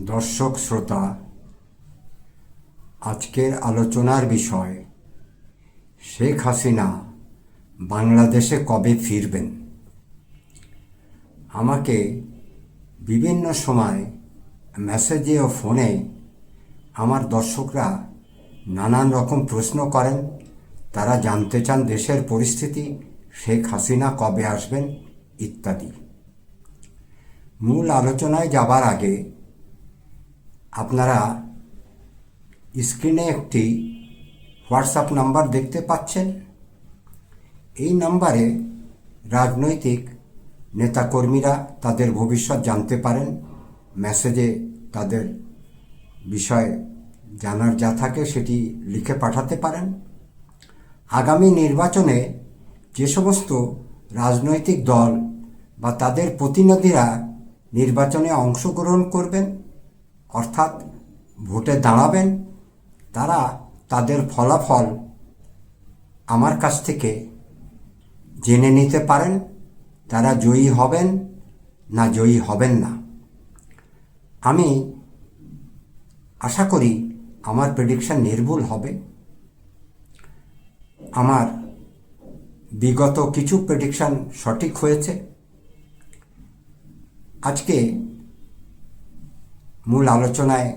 দর্শক, শ্রোতা, আজকের আলোচনার বিষয়, শেখ হাসিনা বাংলাদেশে কবে ফিরবেন? আমাকে বিভিন্ন সময় মেসেজে ও ফোনে আমার দর্শকরা নানান রকম প্রশ্ন করেন। তারা জানতে চান দেশের পরিস্থিতি, শেখ হাসিনা কবে আসবেন, ইত্যাদি। মূল আলোচনায় যাবার আগে আপনারা স্ক্রিনে একটি হোয়াটসঅ্যাপ নাম্বার দেখতে পাচ্ছেন। এই নাম্বারে রাজনৈতিক নেতাকর্মীরা তাদের ভবিষ্যৎ জানতে পারেন, মেসেজে তাদের বিষয়ে জানার যা থাকে সেটি লিখে পাঠাতে পারেন। আগামী নির্বাচনে যে সমস্ত রাজনৈতিক দল বা তাদের প্রতিনিধিরা নির্বাচনে অংশগ্রহণ করবেন অর্থাৎ ভোটে দাঁড়াবেন, তারা তাদের ফলাফল আমার কাছ থেকে জেনে নিতে পারেন, তারা জয়ী হবেন না জয়ী হবেন না। আমি আশা করি আমার প্রেডিকশান নির্ভুল হবে। আমার বিগত কিছু প্রেডিকশান সঠিক হয়েছে। আজকে মূল আলোচনায়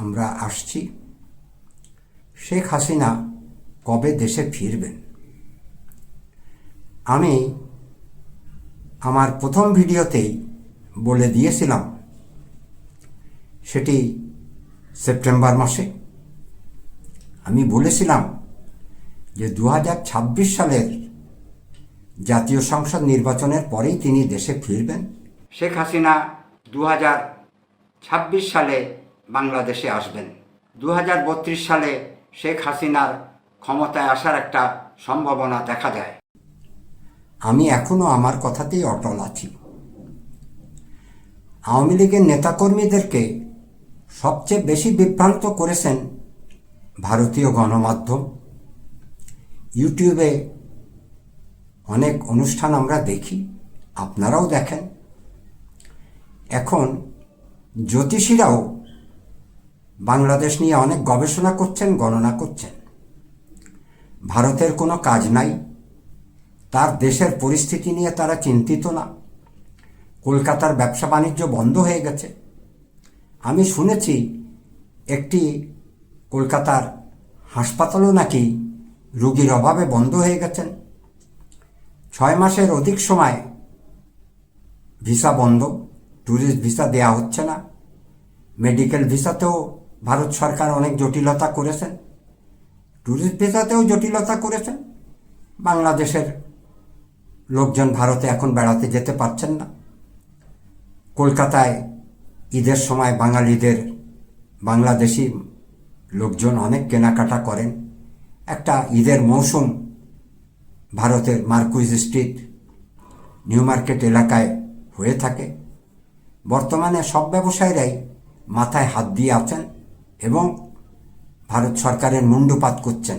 আমরা আসছি। শেখ হাসিনা কবে দেশে ফিরবেন? আমি আমার প্রথম ভিডিওতেই বলে দিয়েছিলাম, সেটি সেপ্টেম্বর মাসে। আমি বলেছিলাম যে দু হাজার ছাব্বিশ সালের জাতীয় সংসদ নির্বাচনের পরেই তিনি দেশে ফিরবেন। শেখ হাসিনা দু হাজার ছাব্বিশ সালে বাংলাদেশে আসবেন। দু হাজার বত্রিশ সালে শেখ হাসিনার ক্ষমতায় আসার একটা সম্ভাবনা দেখা যায়। আমি এখনও আমার কথাতেই অটল আছি। আওয়ামী লীগের নেতাকর্মীদেরকে সবচেয়ে বেশি বিভ্রান্ত করেছেন ভারতীয় গণমাধ্যম। ইউটিউবে অনেক অনুষ্ঠান আমরা দেখি, আপনারাও দেখেন। এখন জ্যোতিষীরাও বাংলাদেশ নিয়ে অনেক গবেষণা করছেন, গণনা করছেন। ভারতের কোনো কাজ নাই। তার দেশের পরিস্থিতি নিয়ে তারা চিন্তিত না। কলকাতার ব্যবসা বাণিজ্য বন্ধ হয়ে গেছে। আমি শুনেছি একটি কলকাতার হাসপাতালও নাকি রুগীর অভাবে বন্ধ হয়ে গেছেন। ছয় মাসের অধিক সময় ভিসা বন্ধ। ট্যুরিস্ট ভিসা দেয়া হচ্ছে না। মেডিকেল ভিসাতেও ভারত সরকার অনেক জটিলতা করেছেন। ট্যুরিস্ট ভিসাতেও জটিলতা করেছেন। বাংলাদেশের লোকজন ভারতে এখন বেড়াতে যেতে পারছেন না। কলকাতায় ঈদের সময় বাঙালিদের, বাংলাদেশি লোকজন অনেক কেনাকাটা করেন। একটা ঈদের মৌসুম ভারতের মার্কুইজ স্ট্রিট, নিউ মার্কেট এলাকায় হয়ে থাকে। বর্তমানে সব ব্যবসায়ীরাই মাথায় হাত দিয়ে আছেন এবং ভারত সরকারের মুন্ডুপাত করছেন।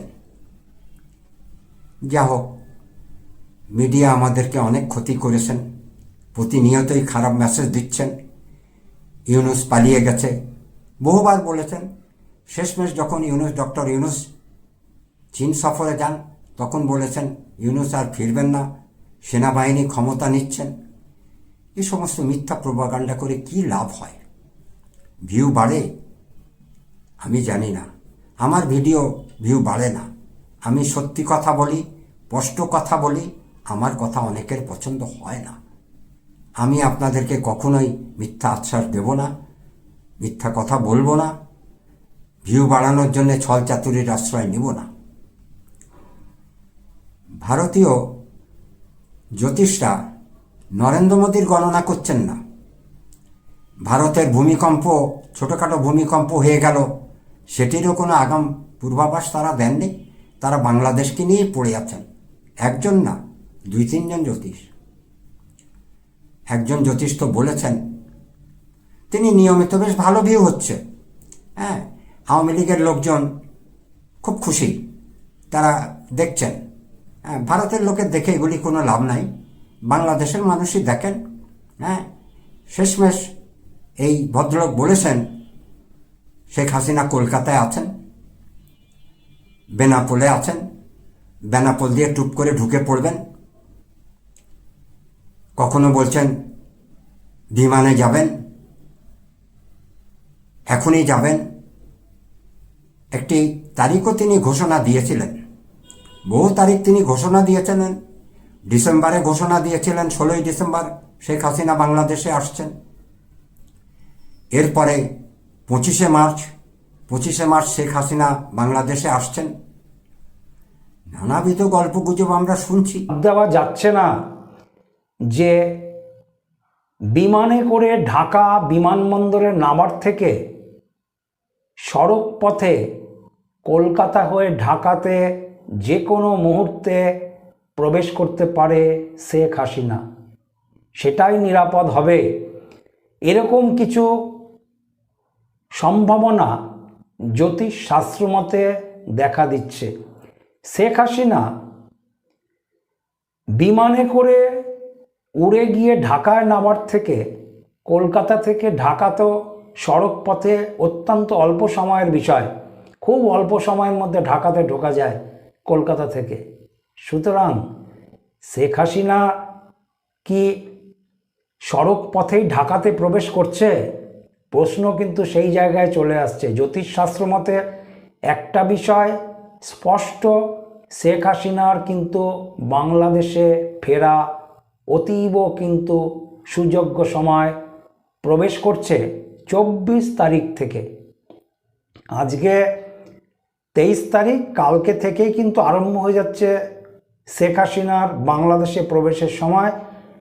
যা হোক, মিডিয়া আমাদেরকে অনেক ক্ষতি করেছেন, প্রতিনিয়তই খারাপ মেসেজ দিচ্ছেন, ইউনুস পালিয়ে গেছে। বহুবার বলেছেন, শেষমেশ যখন ইউনুস, ডক্টর ইউনুস চীন সফরে যান, তখন বলেছেন, ইউনুস আর ফিরবেন না, সেনাবাহিনী ক্ষমতা নিচ্ছেন। এই সমস্ত মিথ্যা প্রবাগান্ডা করে কি লাভ হয়? ভিউ বাড়ে? আমি জানি না। আমার ভিডিও ভিউ বাড়ে না। আমি সত্যি কথা বলি, স্পষ্ট কথা বলি, আমার কথা অনেকের পছন্দ হয় না। আমি আপনাদেরকে কখনোই মিথ্যা আশ্বাস দেব না, মিথ্যা কথা বলব না ভিউ বাড়ানোর জন্য ছল চাতুরির আশ্রয় নেব না। ভারতীয় জ্যোতিষরা নরেন্দ্র মোদীর গণনা করছেন না। ভারতের ভূমিকম্প, ছোটোখাটো ভূমিকম্প হয়ে গেল। সেটিরও কোনো আগাম পূর্বাভাস তারা দেননি। তারা বাংলাদেশকে নিয়েই পড়ে আছেন। একজন না, দুই তিনজন জ্যোতিষ। একজন জ্যোতিষ তো বলেছেন, তিনি নিয়মিত বেশ ভালো ভিউ হচ্ছে। হ্যাঁ আওয়ামী লীগের লোকজন খুব খুশি। তারা দেখছেন। হ্যাঁ ভারতের লোকের দেখে এগুলি কোনো লাভ নাই। বাংলাদেশের মানুষই দেখেন হ্যাঁ? শেষমেশ এই ভদ্রলোক বলেছেন, শেখ হাসিনা কলকাতায় আছেন, বেনাপোলে আছেন, বেনাপোল দিয়ে টুপ করে ঢুকে পড়বেন। কখনো বলছেন, বিমানে যাবেন, এখনই যাবেন। একটি তারিখও তিনি ঘোষণা দিয়েছিলেন। বহু তারিখ তিনি ঘোষণা দিয়েছিলেন। ডিসেম্বরে ঘোষণা দিয়েছিলেন ষোলোই ডিসেম্বর শেখ হাসিনা বাংলাদেশে আসছেন। এরপরে পঁচিশে মার্চ পঁচিশে মার্চ শেখ হাসিনা বাংলাদেশে আসছেন। নানাবিধ গল্প গুজব আমরা শুনছি। দেওয়া যাচ্ছে না যে বিমানে করে ঢাকা বিমানবন্দরে নামার থেকে সড়ক পথে কলকাতা হয়ে ঢাকাতে যে কোনো মুহূর্তে প্রবেশ করতে পারে শেখ হাসিনা। সেটাই নিরাপদ হবে। এরকম কিছু সম্ভাবনা জ্যোতিষ শাস্ত্রমতে দেখা দিচ্ছে। শেখ হাসিনা বিমানে করে উড়ে গিয়ে ঢাকায় নামার থেকে কলকাতা থেকে ঢাকা তো সড়ক পথে অত্যন্ত অল্প সময়ের বিষয়। খুব অল্প সময়ের মধ্যে ঢাকাতে ঢোকা যায় কলকাতা থেকে। সুতরাং শেখ হাসিনা কি সড়ক পথেই ঢাকাতে প্রবেশ করছে? প্রশ্ন কিন্তু সেই জায়গায় চলে আসছে। জ্যোতিষশাস্ত্র মতে একটা বিষয় স্পষ্ট, শেখ হাসিনার কিন্তু বাংলাদেশে ফেরা অতীব কিন্তু সুযোগ্য সময় প্রবেশ করছে চব্বিশ তারিখ থেকে। আজকে তেইশ তারিখ, কালকে থেকেই কিন্তু আরম্ভ হয়ে যাচ্ছে শেখ হাসিনার বাংলাদেশে প্রবেশের সময়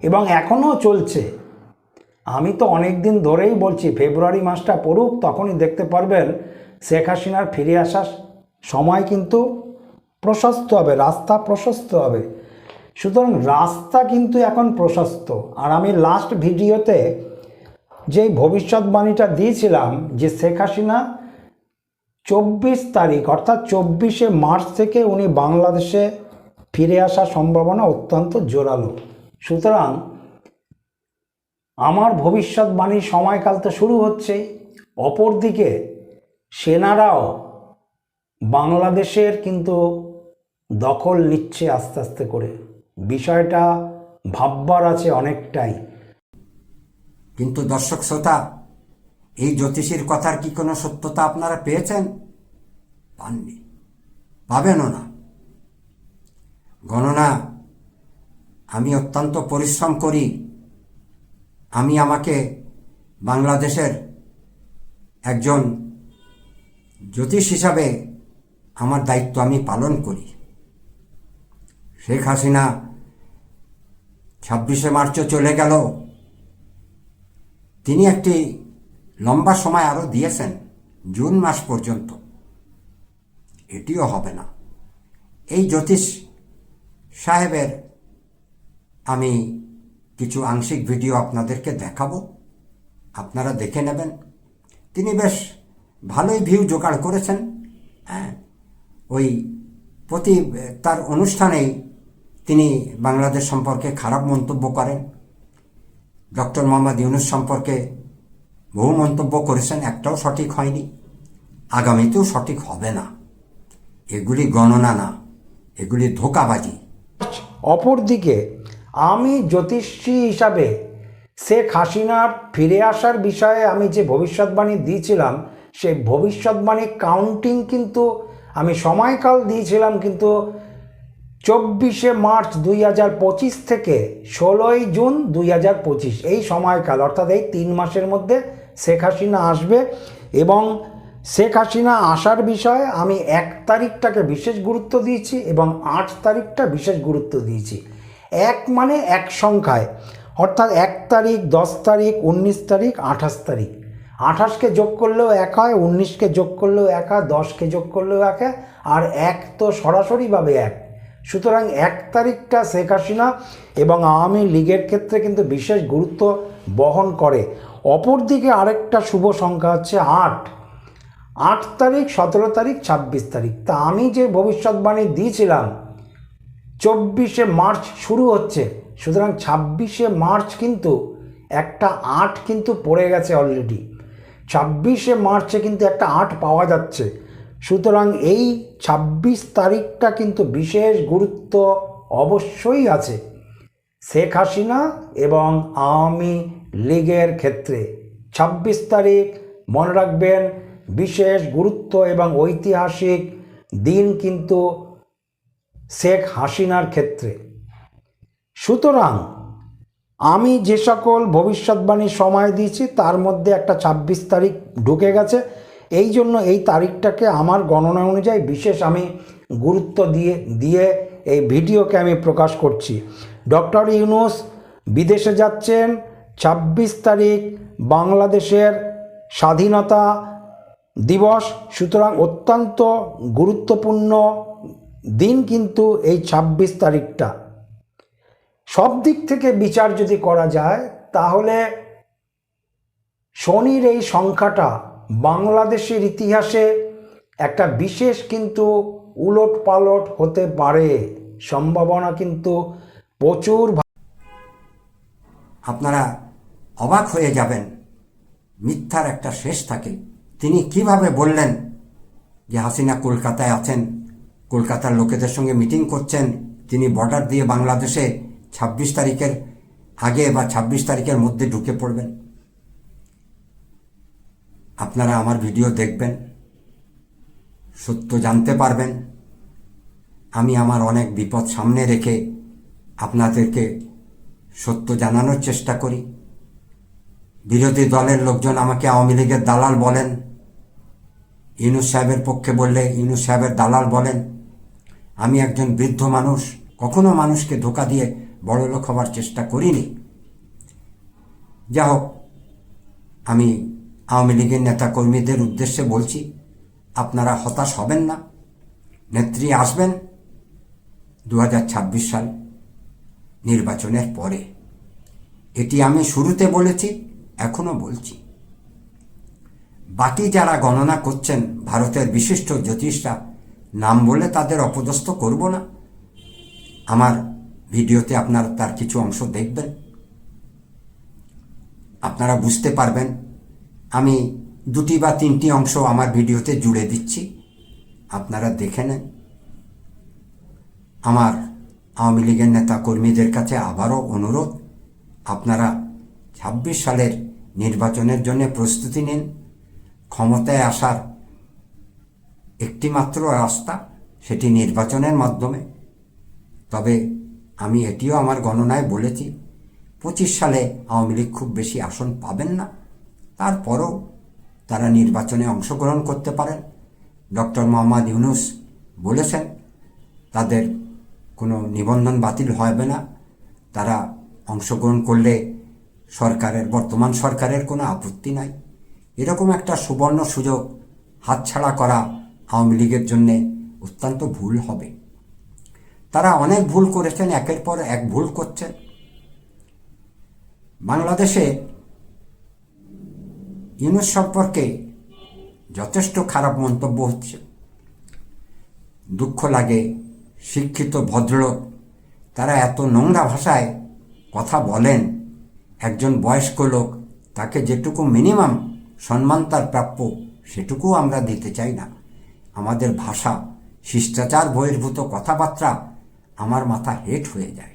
এবং এখনও চলছে। আমি তো অনেক দিন ধরেই বলছি, ফেব্রুয়ারি মাসটা পড়ুক, তখনই দেখতে পারবেন শেখ হাসিনার ফিরে আসার সময় কিন্তু প্রশস্ত হবে, রাস্তা প্রশস্ত হবে। সুতরাং রাস্তা কিন্তু এখন প্রশস্ত। আর আমি লাস্ট ভিডিওতে যেই ভবিষ্যৎবাণীটা দিয়েছিলাম যে শেখ হাসিনা চব্বিশ তারিখ, অর্থাৎ চব্বিশে মার্চ থেকে উনি বাংলাদেশে ফিরে আসার সম্ভাবনা অত্যন্ত জোরালো। সুতরাং আমার ভবিষ্যৎবাণীর সময়কাল তো শুরু হচ্ছে। অপরদিকে সেনারাও বাংলাদেশের কিন্তু দখল নিচ্ছে আস্তে আস্তে করে। বিষয়টা ভাববার আছে অনেকটাই। কিন্তু দর্শক শ্রোতা, এই জ্যোতিষীর কথার কি কোনো সত্যতা আপনারা পেয়েছেন? পাননি। পাবেনও না। গণনা, আমি অত্যন্ত পরিশ্রম করি। আমি আমাকে বাংলাদেশের একজন জ্যোতিষ হিসাবে আমার দায়িত্ব আমি পালন করি। শেখ হাসিনা ছাব্বিশে মার্চও চলে গেল। তিনি একটি লম্বা সময় আরও দিয়েছেন, জুন মাস পর্যন্ত। এটিও হবে না। এই জ্যোতিষ সাহেবের আমি কিছু আংশিক ভিডিও আপনাদেরকে দেখাবো। আপনারা দেখে নেবেন। তিনি বেশ ভালোই ভিউ জোগাড় করেছেন। হ্যাঁ ওই প্রতি তার অনুষ্ঠানেই তিনি বাংলাদেশ সম্পর্কে খারাপ মন্তব্য করেন। ডক্টর মোহাম্মদ ইউনুস সম্পর্কে বহু মন্তব্য করেছেন, একটাও সঠিক হয়নি। আগামীতেও সঠিক হবে না। এগুলি গণনা না, এগুলি ধোকাবাজি। অপরদিকে, আমি জ্যোতিষী হিসাবে শেখ হাসিনা ফিরে আসার বিষয়ে আমি যে ভবিষ্যৎবাণী দিয়েছিলাম সেই ভবিষ্যৎবাণী কাউন্টিং কিন্তু আমি সময়কাল দিয়েছিলাম কিন্তু চব্বিশে মার্চ দুই হাজার পঁচিশ থেকে ষোলোই জুন দুই হাজার পঁচিশ, এই সময়কাল, অর্থাৎ এই তিন মাসের মধ্যে শেখ হাসিনা আসবে এবং শেখ হাসিনা আসার বিষয়ে আমি এক তারিখটাকে বিশেষ গুরুত্ব দিয়েছি এবং আট তারিখটা বিশেষ গুরুত্ব দিয়েছি। এক মানে এক সংখ্যায়। অর্থাৎ এক তারিখ, দশ তারিখ, উনিশ তারিখ, আঠাশ তারিখ। আঠাশকে যোগ করলেও এক হয়, উনিশকে যোগ করলেও এক হয়, দশকে যোগ করলেও এক হয়, আর এক তো সরাসরিভাবে এক। সুতরাং এক তারিখটা শেখ হাসিনা এবং আওয়ামী লীগের ক্ষেত্রে কিন্তু বিশেষ গুরুত্ব বহন করে। অপরদিকে আরেকটা শুভ সংখ্যা হচ্ছে আট। আট তারিখ, সতেরো তারিখ, ছাব্বিশ তারিখ। তা আমি যে ভবিষ্যৎবাণী দিয়েছিলাম, চব্বিশে মার্চ শুরু হচ্ছে। সুতরাং ছাব্বিশে মার্চ কিন্তু, একটা আট কিন্তু পড়ে গেছে অলরেডি ছাব্বিশে মার্চে কিন্তু একটা আট পাওয়া যাচ্ছে। সুতরাং এই ছাব্বিশ তারিখটা কিন্তু বিশেষ গুরুত্ব অবশ্যই আছে শেখ হাসিনা এবং আওয়ামী লীগের ক্ষেত্রে। ছাব্বিশ তারিখ, মনে রাখবেন বিশেষ গুরুত্ব এবং ঐতিহাসিক দিন কিন্তু শেখ হাসিনার ক্ষেত্রে। সুতরাং আমি যে সকল ভবিষ্যৎবাণী সময় দিয়েছি, তার মধ্যে একটা ছাব্বিশ তারিখ ঢুকে গেছে। এই জন্য এই তারিখটাকে আমার গণনা অনুযায়ী বিশেষ আমি গুরুত্ব দিয়ে দিয়ে এই ভিডিওকে আমি প্রকাশ করছি। ডক্টর ইউনুস বিদেশে যাচ্ছেন, ছাব্বিশ তারিখ বাংলাদেশের স্বাধীনতা দিবস। সুতরাং অত্যন্ত গুরুত্বপূর্ণ দিন কিন্তু এই ছাব্বিশ তারিখটা। সব দিক থেকে বিচার যদি করা যায়, তাহলে শনির এই সংখ্যাটা বাংলাদেশের ইতিহাসে একটা বিশেষ কিন্তু উলট পালট হতে পারে, সম্ভাবনা কিন্তু প্রচুর আপনারা অবাক হয়ে যাবেন, মিথ্যার একটা শেষ থাকে। তিনি কীভাবে বললেন যে হাসিনা কলকাতায় আছেন, কলকাতার লোকেদের সঙ্গে মিটিং করছেন, তিনি বর্ডার দিয়ে বাংলাদেশে ছাব্বিশ তারিখের আগে বা ছাব্বিশ তারিখের মধ্যে ঢুকে পড়বেন। আপনারা আমার ভিডিও দেখবেন, সত্য জানতে পারবেন। আমি আমার অনেক বিপদ সামনে রেখে আপনাদেরকে সত্য জানানোর চেষ্টা করি। বিরোধী দলের লোকজন আমাকে আওয়ামী লীগের দালাল বলেন ইউনুস সাহেবের পক্ষে বললে, ইউনুস সাহেবের দালাল বলেন, আমি একজন বৃদ্ধ মানুষ, কখনো মানুষকে ধোকা দিয়ে বড় লোক হওয়ার চেষ্টা করিনি। যা হোক আমি আওয়ামী লীগের নেতা কর্মীদের উদ্দেশ্যে বলছি, আপনারা হতাশ হবেন না। নেত্রী আসবেন দু হাজার ছাব্বিশ সাল নির্বাচনের পরে। এটি আমি শুরুতে বলেছি, এখনও বলছি। বাকি যারা গণনা করছেন ভারতের বিশিষ্ট জ্যোতিষরা, নাম বলে তাদের অপদস্থ করব না। আমার ভিডিওতে আপনারা তার কিছু অংশ দেখবেন। আপনারা বুঝতে পারবেন, আমি দুটি বা তিনটি অংশ আমার ভিডিওতে জুড়ে দিচ্ছি। আপনারা দেখে নেন। আমার আওয়ামী লীগের নেতা কর্মীদের কাছে আবারও অনুরোধ, আপনারা ছাব্বিশ সালের নির্বাচনের জন্য প্রস্তুতি নিন। ক্ষমতায় আসার একটিমাত্র রাস্তা সেটি নির্বাচনের মাধ্যমে। তবে আমি এটিও আমার গণনায় বলেছি, পঁচিশ সালে আওয়ামী লীগ খুব বেশি আসন পাবেন না। তারপরও তারা নির্বাচনে অংশগ্রহণ করতে পারেন। ডক্টর মোহাম্মদ ইউনুস বলেছেন, তাদের কোনো নিবন্ধন বাতিল হবে না। তারা অংশগ্রহণ করলে সরকারের, বর্তমান সরকারের কোনো আপত্তি নাই। এরকম একটা সুবর্ণ সুযোগ হাতছাড়া করা আওয়ামী লীগের জন্যে অত্যন্ত ভুল হবে। তারা অনেক ভুল করেছেন, একের পর এক ভুল করছেন বাংলাদেশে ইউনুস সম্পর্কে যথেষ্ট খারাপ মন্তব্য হচ্ছে। দুঃখ লাগে, শিক্ষিত ভদ্রলোক, তারা এত নোংরা ভাষায় কথা বলেন, একজন বয়স্ক লোক, তাকে যেটুকু মিনিমাম সম্মান তার প্রাপ্য সেটুকু আমরা দিতে চাই না। আমাদের ভাষা, শিষ্টাচার বহির্ভূত কথাবার্তা আমার মাথা হেট হয়ে যায়।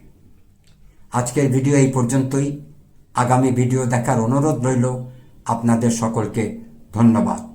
আজকের ভিডিও এই পর্যন্তই। আগামী ভিডিও দেখার অনুরোধ রইল। আপনাদের সকলকে ধন্যবাদ।